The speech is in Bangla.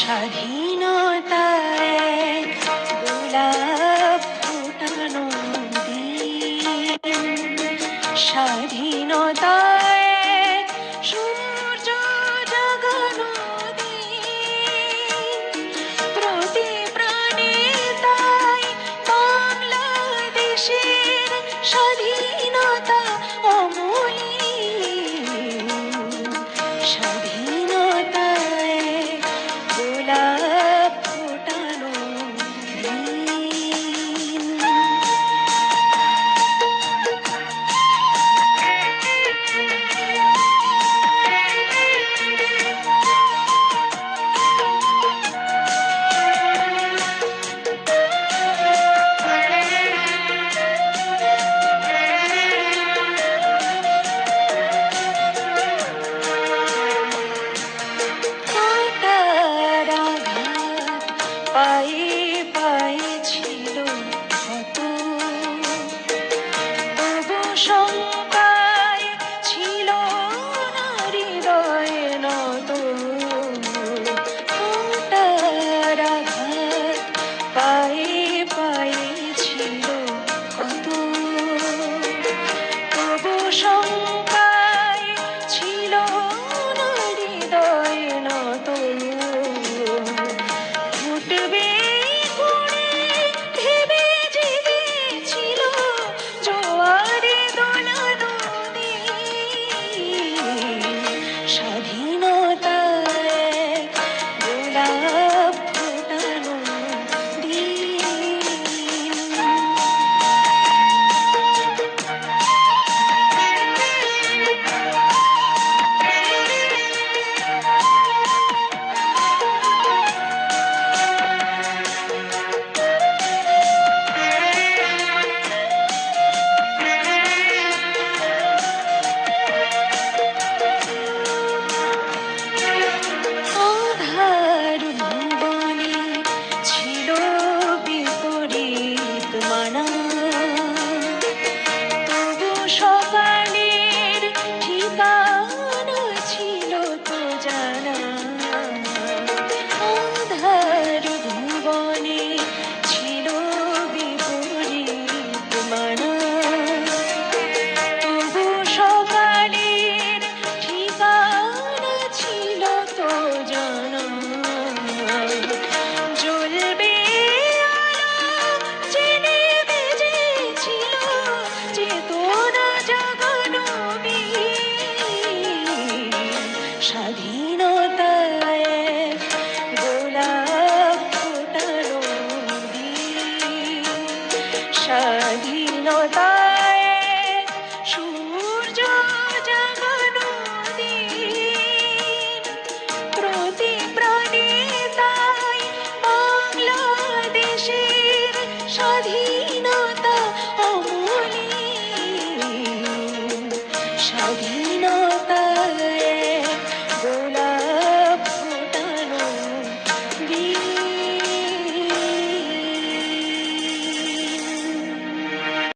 স্বাধীনতায় গোলাপ ফোটানো দিন। স্বাধীনতায় সূর্য প্রতি প্রাণে তাই স্বাধীনতা অমূল্য। স্বাধীনতায় পায়ে পায়ে ছিল তবু সঙ্গ স্বাধীনতায় সূর্য জাগানো দিন। প্রতি স্বাধীনতা অমূল্য স্বাধীনতা